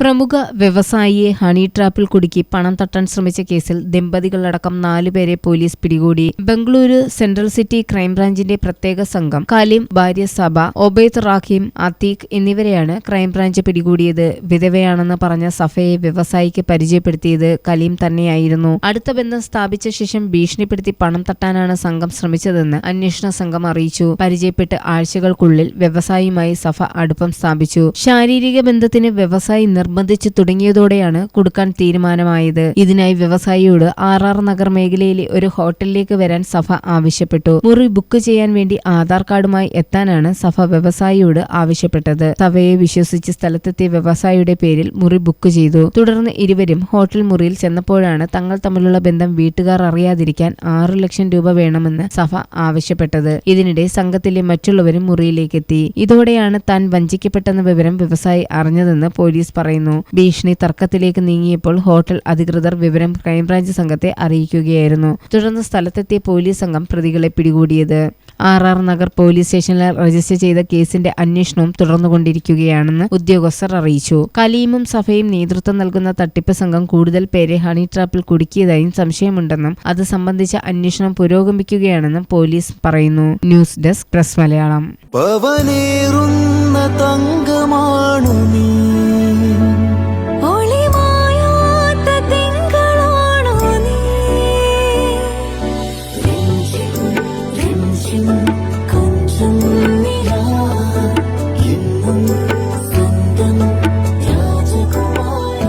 പ്രമുഖ വ്യവസായിയെ ഹണി ട്രാപ്പിൽ കുടുക്കി പണം തട്ടാൻ ശ്രമിച്ച കേസിൽ ദമ്പതികളടക്കം നാലുപേരെ പോലീസ് പിടികൂടി. ബംഗളൂരു സെൻട്രൽ സിറ്റി ക്രൈംബ്രാഞ്ചിന്റെ പ്രത്യേക സംഘം കലീം ഭാര്യ സബ ഒബൈദ് റാഖിം അതീഖ് എന്നിവരെയാണ് ക്രൈംബ്രാഞ്ച് പിടികൂടിയത്. വിധവയാണെന്ന് പറഞ്ഞ സഫയെ വ്യവസായിക്ക് പരിചയപ്പെടുത്തിയത് കലീം തന്നെയായിരുന്നു. അടുത്ത ബന്ധം സ്ഥാപിച്ച ശേഷം ഭീഷണിപ്പെടുത്തി പണം തട്ടാനാണ് സംഘം ശ്രമിച്ചതെന്ന് അന്വേഷണ സംഘം അറിയിച്ചു. പരിചയപ്പെട്ട് ആഴ്ചകൾക്കുള്ളിൽ വ്യവസായിയുമായി സഫ അടുപ്പം സ്ഥാപിച്ചു. ശാരീരിക ബന്ധത്തിന് വ്യവസായി നിർബന്ധിച്ചു തുടങ്ങിയതോടെയാണ് കൊടുക്കാൻ തീരുമാനമായത്. ഇതിനായി വ്യവസായിയോട് ആർ ആർ നഗർ മേഖലയിലെ ഒരു ഹോട്ടലിലേക്ക് വരാൻ സഭ ആവശ്യപ്പെട്ടു. മുറി ബുക്ക് ചെയ്യാൻ വേണ്ടി ആധാർ കാർഡുമായി എത്താനാണ് സഭ വ്യവസായിയോട് ആവശ്യപ്പെട്ടത്. സഭയെ വിശ്വസിച്ച് സ്ഥലത്തെത്തിയ വ്യവസായിയുടെ പേരിൽ മുറി ബുക്ക് ചെയ്തു. തുടർന്ന് ഇരുവരും ഹോട്ടൽ മുറിയിൽ ചെന്നപ്പോഴാണ് തങ്ങൾ തമ്മിലുള്ള ബന്ധം വീട്ടുകാർ അറിയാതിരിക്കാൻ ആറു ലക്ഷം രൂപ വേണമെന്ന് സഭ ആവശ്യപ്പെട്ടത്. ഇതിനിടെ സംഘത്തിലെ മറ്റുള്ളവരും മുറിയിലേക്കെത്തി. ഇതോടെയാണ് താൻ വഞ്ചിക്കപ്പെട്ടെന്ന വിവരം വ്യവസായി അറിഞ്ഞതെന്ന് പോലീസ് പറയുന്നു. ഭീഷണി തർക്കത്തിലേക്ക് നീങ്ങിയപ്പോൾ ഹോട്ടൽ അധികൃതർ വിവരം ക്രൈംബ്രാഞ്ച് സംഘത്തെ അറിയിക്കുകയായിരുന്നു. തുടർന്ന് സ്ഥലത്തെത്തിയ പോലീസ് സംഘം പ്രതികളെ പിടികൂടിയത്. ആർ ആർ നഗർ പോലീസ് സ്റ്റേഷനിൽ രജിസ്റ്റർ ചെയ്ത കേസിന്റെ അന്വേഷണവും തുടർന്നുകൊണ്ടിരിക്കുകയാണെന്ന് ഉദ്യോഗസ്ഥർ അറിയിച്ചു. കലീമും സഫയും നേതൃത്വം നൽകുന്ന തട്ടിപ്പ് സംഘം കൂടുതൽ പേരെ ഹണി ട്രാപ്പിൽ കുടുക്കിയതായും സംശയമുണ്ടെന്നും അത് സംബന്ധിച്ച അന്വേഷണം പുരോഗമിക്കുകയാണെന്നും പോലീസ് പറയുന്നു. News desk press Malayalam.